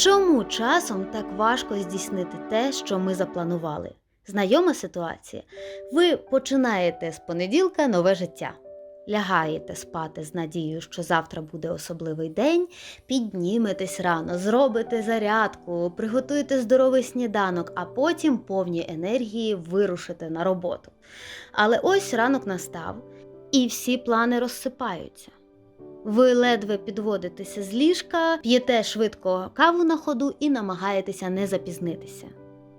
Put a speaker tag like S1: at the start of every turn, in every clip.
S1: Чому часом так важко здійснити те, що ми запланували? Знайома ситуація. Ви починаєте з понеділка нове життя. Лягаєте спати з надією, що завтра буде особливий день, підніметесь рано, зробите зарядку, приготуєте здоровий сніданок, а потім повні енергії вирушите на роботу. Але ось ранок настав, і всі плани розсипаються. Ви ледве підводитеся з ліжка, п'єте швидко каву на ходу і намагаєтеся не запізнитися.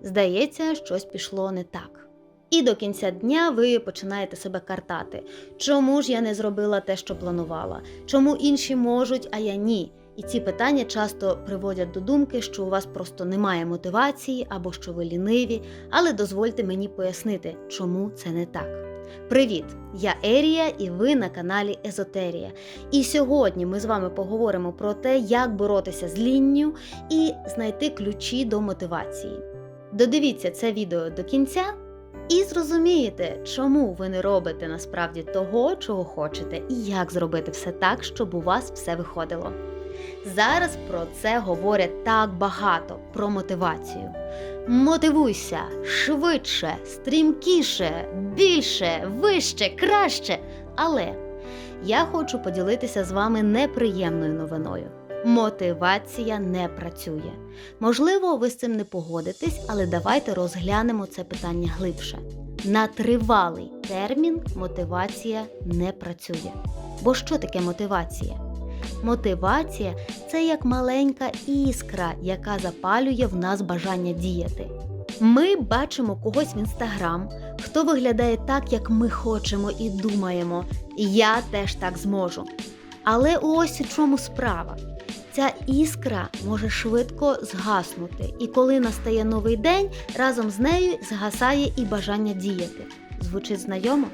S1: Здається, щось пішло не так. І до кінця дня ви починаєте себе картати. Чому ж я не зробила те, що планувала? Чому інші можуть, а я ні? І ці питання часто приводять до думки, що у вас просто немає мотивації або що ви ліниві, але дозвольте мені пояснити, чому це не так. Привіт! Я Ерія, і ви на каналі Езотерія. І сьогодні ми з вами поговоримо про те, як боротися з лінню і знайти ключі до мотивації. Додивіться це відео до кінця і зрозумієте, чому ви не робите насправді того, чого хочете, і як зробити все так, щоб у вас все виходило. Зараз про це говорять так багато про мотивацію. Мотивуйся швидше, стрімкіше, більше, вище, краще. Але я хочу поділитися з вами неприємною новиною. Мотивація не працює. Можливо, ви з цим не погодитесь, але давайте розглянемо це питання глибше. На тривалий термін мотивація не працює. Бо що таке мотивація? Мотивація це як маленька іскра, яка запалює в нас бажання діяти. Ми бачимо когось в інстаграм, хто виглядає так, як ми хочемо і думаємо. Я теж так зможу. Але ось у чому справа. Ця іскра може швидко згаснути, і коли настає новий день, разом з нею згасає і бажання діяти. Звучить знайомо?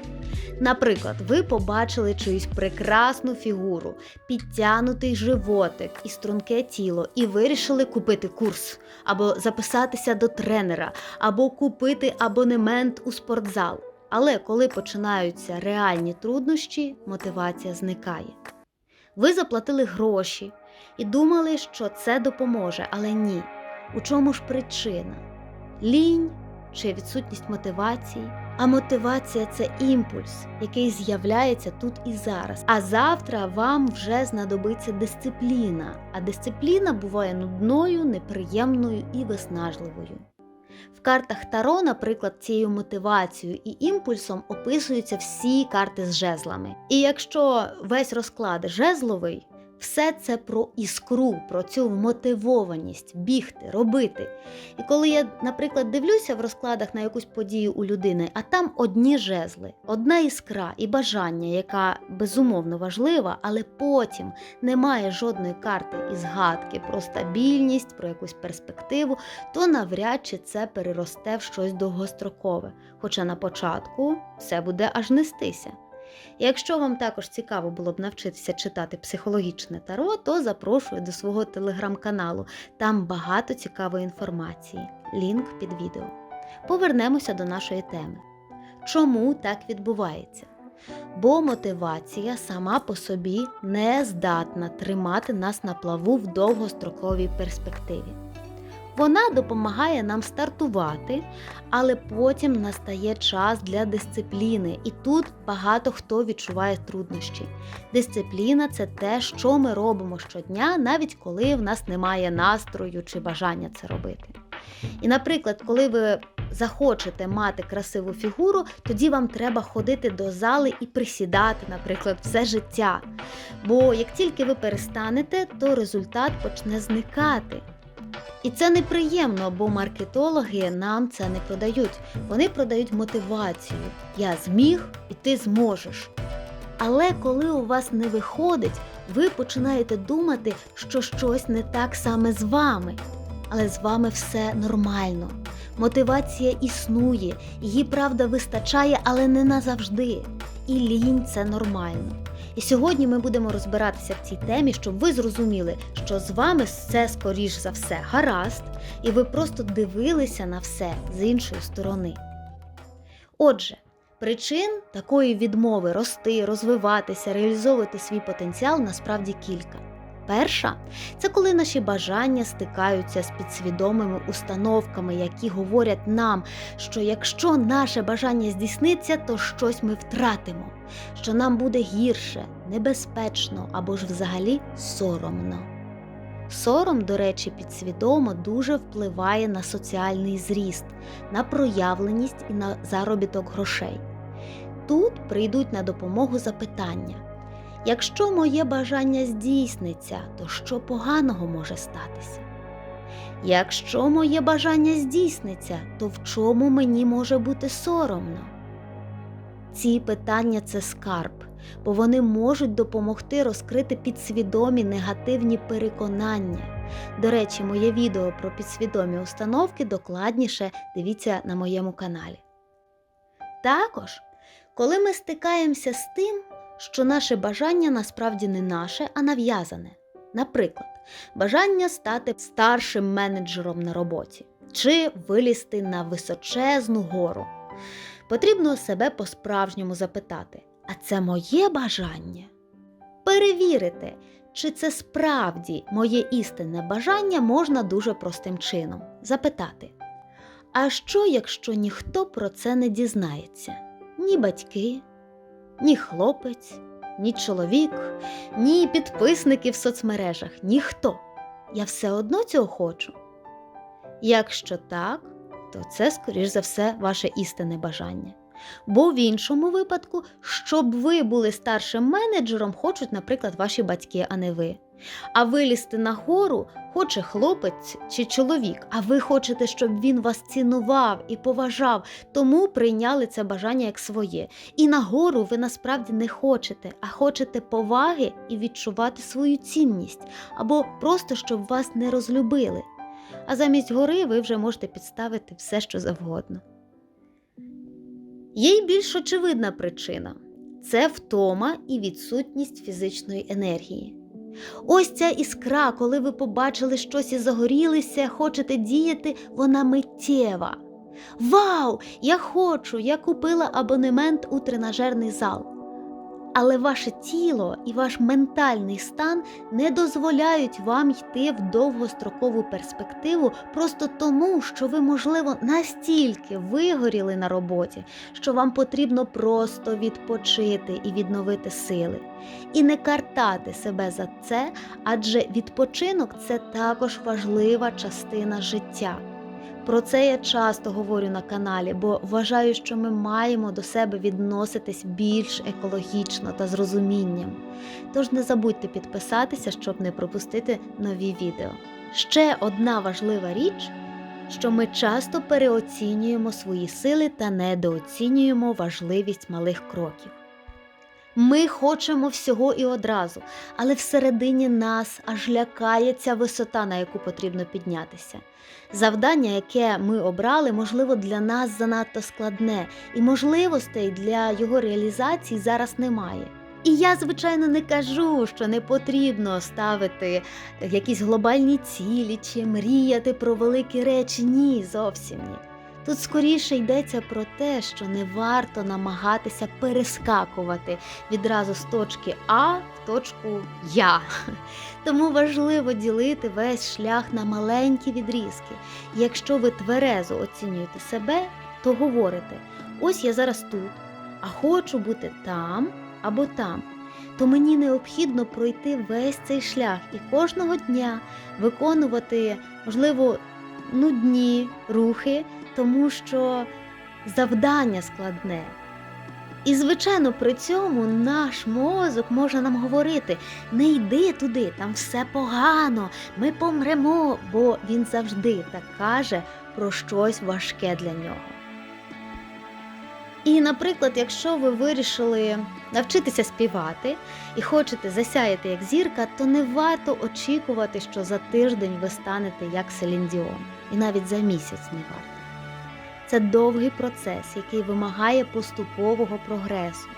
S1: Наприклад, ви побачили чиюсь прекрасну фігуру, підтянутий животик і струнке тіло, і вирішили купити курс, або записатися до тренера, або купити абонемент у спортзал. Але коли починаються реальні труднощі, мотивація зникає. Ви заплатили гроші і думали, що це допоможе, але ні. У чому ж причина? Лінь чи відсутність мотивації? А мотивація це імпульс, який з'являється тут і зараз. А завтра вам вже знадобиться дисципліна. А дисципліна буває нудною, неприємною і виснажливою. В картах Таро, наприклад, цією мотивацією і імпульсом описуються всі карти з жезлами. І якщо весь розклад жезловий, все це про іскру, про цю мотивованість бігти, робити. І коли я, наприклад, дивлюся в розкладах на якусь подію у людини, а там одні жезли, одна іскра і бажання, яка безумовно важлива, але потім немає жодної карти і згадки про стабільність, про якусь перспективу, то навряд чи це переросте в щось довгострокове. Хоча на початку все буде аж нестися. Якщо вам також цікаво було б навчитися читати психологічне таро, то запрошую до свого телеграм-каналу. Там багато цікавої інформації. Лінк під відео. Повернемося до нашої теми. Чому так відбувається? Бо мотивація сама по собі не здатна тримати нас на плаву в довгостроковій перспективі. Вона допомагає нам стартувати, але потім настає час для дисципліни, і тут багато хто відчуває труднощі. Дисципліна це те, що ми робимо щодня, навіть коли в нас немає настрою чи бажання це робити. І, наприклад, коли ви захочете мати красиву фігуру, тоді вам треба ходити до зали і присідати, наприклад, все життя. Бо як тільки ви перестанете, то результат почне зникати. І це неприємно, бо маркетологи нам це не продають. Вони продають мотивацію. Я зміг і ти зможеш. Але коли у вас не виходить, ви починаєте думати, що щось не так саме з вами. Але з вами все нормально. Мотивація існує, її правда вистачає, але не назавжди. І лінь це нормально. І сьогодні ми будемо розбиратися в цій темі, щоб ви зрозуміли, що з вами все скоріш за все гаразд, і ви просто дивилися на все з іншої сторони. Отже, причин такої відмови рости, розвиватися, реалізовувати свій потенціал насправді кілька. Перша це коли наші бажання стикаються з підсвідомими установками, які говорять нам, що якщо наше бажання здійсниться, то щось ми втратимо, що нам буде гірше, небезпечно або ж взагалі соромно. Сором, до речі, підсвідомо дуже впливає на соціальний зріст, на проявленість і на заробіток грошей. Тут прийдуть на допомогу запитання. Якщо моє бажання здійсниться, то що поганого може статися? Якщо моє бажання здійсниться, то в чому мені може бути соромно? Ці питання це скарб, бо вони можуть допомогти розкрити підсвідомі негативні переконання. До речі, моє відео про підсвідомі установки докладніше дивіться на моєму каналі. Також, коли ми стикаємося з тим, що наше бажання насправді не наше, а нав'язане. Наприклад, бажання стати старшим менеджером на роботі чи вилізти на височезну гору. Потрібно себе по-справжньому запитати: а це моє бажання? Перевірити, чи це справді моє істинне бажання можна дуже простим чином запитати. А що, якщо ніхто про це не дізнається? Ні батьки, ні хлопець, ні чоловік, ні підписники в соцмережах, ніхто. Я все одно цього хочу. Якщо так, то це, скоріш за все, ваше істинне бажання. Бо в іншому випадку, щоб ви були старшим менеджером, хочуть, наприклад, ваші батьки, а не ви. А вилізти на гору хоче хлопець чи чоловік, а ви хочете, щоб він вас цінував і поважав, тому прийняли це бажання як своє. І на гору ви насправді не хочете, а хочете поваги і відчувати свою цінність, або просто щоб вас не розлюбили. А замість гори ви вже можете підставити все, що завгодно. Є й більш очевидна причина це втома і відсутність фізичної енергії. Ось ця іскра, коли ви побачили щось і загорілися, хочете діяти, вона миттєва. Вау! Я хочу! Я купила абонемент у тренажерний зал. Але ваше тіло і ваш ментальний стан не дозволяють вам йти в довгострокову перспективу просто тому, що ви, можливо, настільки вигоріли на роботі, що вам потрібно просто відпочити і відновити сили. І не картати себе за це, адже відпочинок це також важлива частина життя. Про це я часто говорю на каналі, бо вважаю, що ми маємо до себе відноситись більш екологічно та з розумінням. Тож не забудьте підписатися, щоб не пропустити нові відео. Ще одна важлива річ, що ми часто переоцінюємо свої сили та недооцінюємо важливість малих кроків. Ми хочемо всього і одразу, але всередині нас аж лякає ця висота, на яку потрібно піднятися. Завдання, яке ми обрали, можливо, для нас занадто складне, і можливостей для його реалізації зараз немає. І я, звичайно, не кажу, що не потрібно ставити якісь глобальні цілі чи мріяти про великі речі. Ні, зовсім ні. Тут скоріше йдеться про те, що не варто намагатися перескакувати відразу з точки А в точку Я. Тому важливо ділити весь шлях на маленькі відрізки. Якщо ви тверезо оцінюєте себе, то говорите: ось я зараз тут, а хочу бути там або там. То мені необхідно пройти весь цей шлях і кожного дня виконувати, можливо, нудні рухи, тому що завдання складне. І, звичайно, при цьому наш мозок може нам говорити: не йди туди, там все погано, ми помремо, бо він завжди так каже про щось важке для нього. І, наприклад, якщо ви вирішили навчитися співати і хочете засяяти як зірка, то не варто очікувати, що за тиждень ви станете як Селін Діон. І навіть за місяць не варто. Це довгий процес, який вимагає поступового прогресу.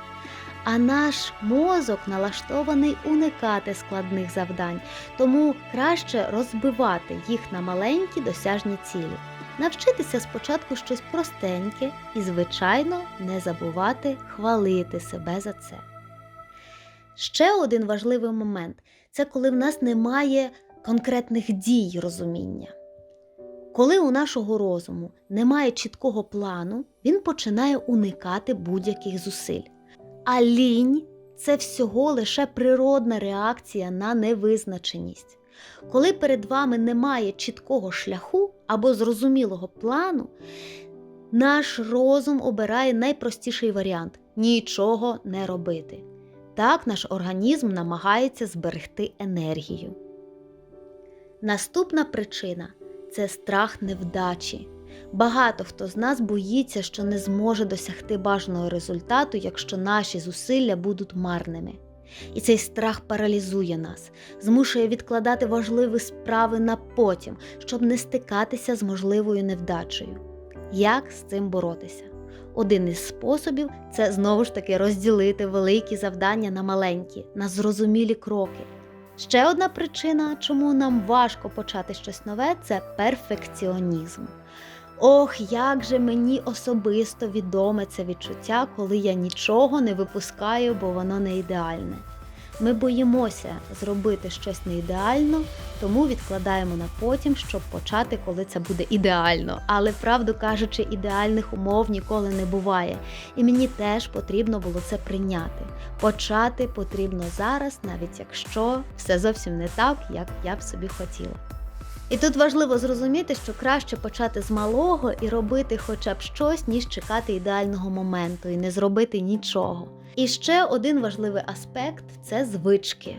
S1: А наш мозок налаштований уникати складних завдань, тому краще розбивати їх на маленькі досяжні цілі, навчитися спочатку щось простеньке і, звичайно, не забувати хвалити себе за це. Ще один важливий момент це коли в нас немає конкретних дій розуміння. Коли у нашого розуму немає чіткого плану, він починає уникати будь-яких зусиль. А лінь це всього лише природна реакція на невизначеність. Коли перед вами немає чіткого шляху або зрозумілого плану, наш розум обирає найпростіший варіант нічого не робити. Так наш організм намагається зберегти енергію. Наступна причина це страх невдачі. Багато хто з нас боїться, що не зможе досягти бажаного результату, якщо наші зусилля будуть марними. І цей страх паралізує нас, змушує відкладати важливі справи на потім, щоб не стикатися з можливою невдачею. Як з цим боротися? Один із способів це знову ж таки розділити великі завдання на маленькі, на зрозумілі кроки. Ще одна причина, чому нам важко почати щось нове, це перфекціонізм. Ох, як же мені особисто відоме це відчуття, коли я нічого не випускаю, бо воно не ідеальне. Ми боїмося зробити щось не ідеально, тому відкладаємо на потім, щоб почати, коли це буде ідеально. Але правду кажучи, ідеальних умов ніколи не буває. І мені теж потрібно було це прийняти. Почати потрібно зараз, навіть якщо все зовсім не так, як я б собі хотіла. І тут важливо зрозуміти, що краще почати з малого і робити хоча б щось, ніж чекати ідеального моменту і не зробити нічого. І ще один важливий аспект це звички.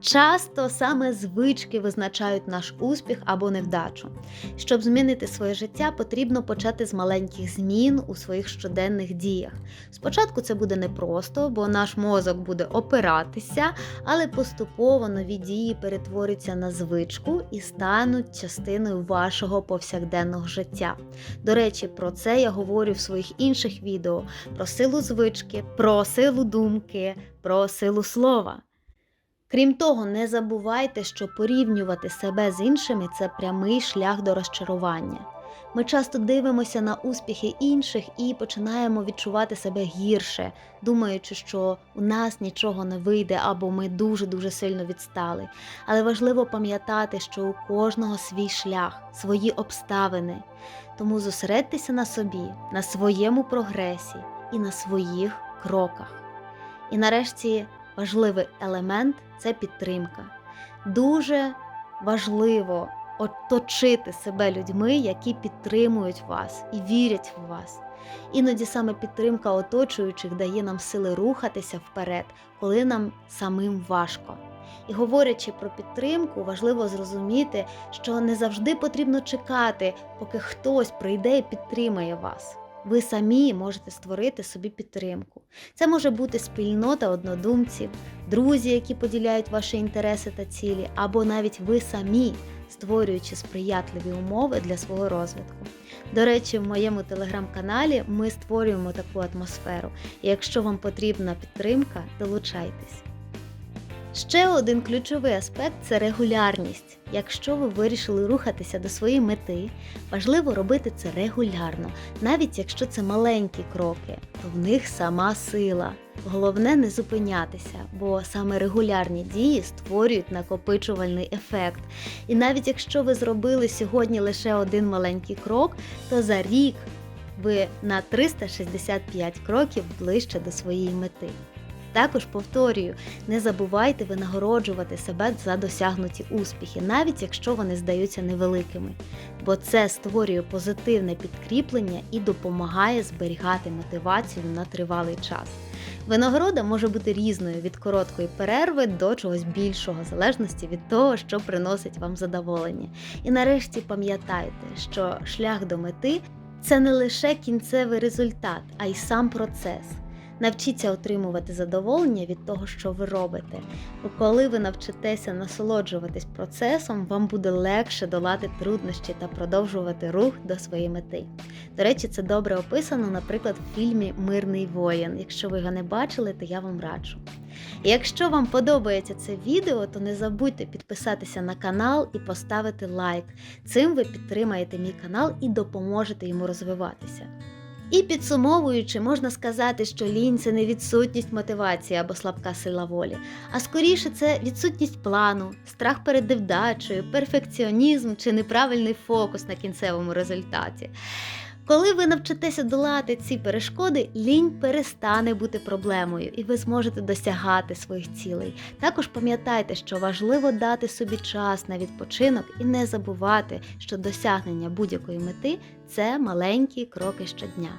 S1: Часто саме звички визначають наш успіх або невдачу. Щоб змінити своє життя, потрібно почати з маленьких змін у своїх щоденних діях. Спочатку це буде непросто, бо наш мозок буде опиратися, але поступово нові дії перетворюються на звичку і стануть частиною вашого повсякденного життя. До речі, про це я говорю в своїх інших відео: про силу звички, про силу думки, про силу слова. Крім того, не забувайте, що порівнювати себе з іншими це прямий шлях до розчарування. Ми часто дивимося на успіхи інших і починаємо відчувати себе гірше, думаючи, що у нас нічого не вийде або ми дуже-дуже сильно відстали. Але важливо пам'ятати, що у кожного свій шлях, свої обставини. Тому зосередьтеся на собі, на своєму прогресі і на своїх кроках. І нарешті важливий елемент це підтримка. Дуже важливо оточити себе людьми, які підтримують вас і вірять в вас. Іноді саме підтримка оточуючих дає нам сили рухатися вперед, коли нам самим важко. І говорячи про підтримку, важливо зрозуміти, що не завжди потрібно чекати, поки хтось прийде і підтримає вас. Ви самі можете створити собі підтримку. Це може бути спільнота однодумців, друзі, які поділяють ваші інтереси та цілі, або навіть ви самі, створюючи сприятливі умови для свого розвитку. До речі, в моєму телеграм-каналі ми створюємо таку атмосферу, і якщо вам потрібна підтримка, долучайтесь. Ще один ключовий аспект це регулярність. Якщо ви вирішили рухатися до своєї мети, важливо робити це регулярно, навіть якщо це маленькі кроки, то в них сама сила. Головне не зупинятися, бо саме регулярні дії створюють накопичувальний ефект. І навіть якщо ви зробили сьогодні лише один маленький крок, то за рік ви на 365 кроків ближче до своєї мети. Також повторюю, не забувайте винагороджувати себе за досягнуті успіхи, навіть якщо вони здаються невеликими, бо це створює позитивне підкріплення і допомагає зберігати мотивацію на тривалий час. Винагорода може бути різною від короткої перерви до чогось більшого, в залежності від того, що приносить вам задоволення. І нарешті пам'ятайте, що шлях до мети це не лише кінцевий результат, а й сам процес. Навчіться отримувати задоволення від того, що ви робите. Бо коли ви навчитеся насолоджуватись процесом, вам буде легше долати труднощі та продовжувати рух до своєї мети. До речі, це добре описано, наприклад, в фільмі Мирний воїн. Якщо ви його не бачили, то я вам раджу. І якщо вам подобається це відео, то не забудьте підписатися на канал і поставити лайк. Цим ви підтримаєте мій канал і допоможете йому розвиватися. І підсумовуючи, можна сказати, що лінь це не відсутність мотивації або слабка сила волі, а скоріше це відсутність плану, страх перед невдачею, перфекціонізм чи неправильний фокус на кінцевому результаті. Коли ви навчитеся долати ці перешкоди, лінь перестане бути проблемою, і ви зможете досягати своїх цілей. Також пам'ятайте, що важливо дати собі час на відпочинок і не забувати, що досягнення будь-якої мети це маленькі кроки щодня.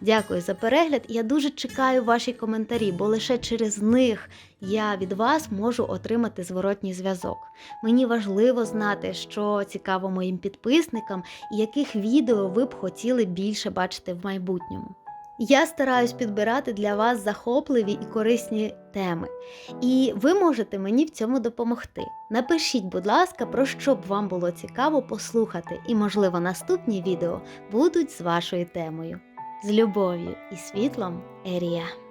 S1: Дякую за перегляд. Я дуже чекаю ваші коментарі, бо лише через них я від вас можу отримати зворотній зв'язок. Мені важливо знати, що цікаво моїм підписникам і яких відео ви б хотіли більше бачити в майбутньому. Я стараюсь підбирати для вас захопливі і корисні теми, і ви можете мені в цьому допомогти. Напишіть, будь ласка, про що б вам було цікаво послухати, і, можливо, наступні відео будуть з вашою темою. З любов'ю і світлом Ерія.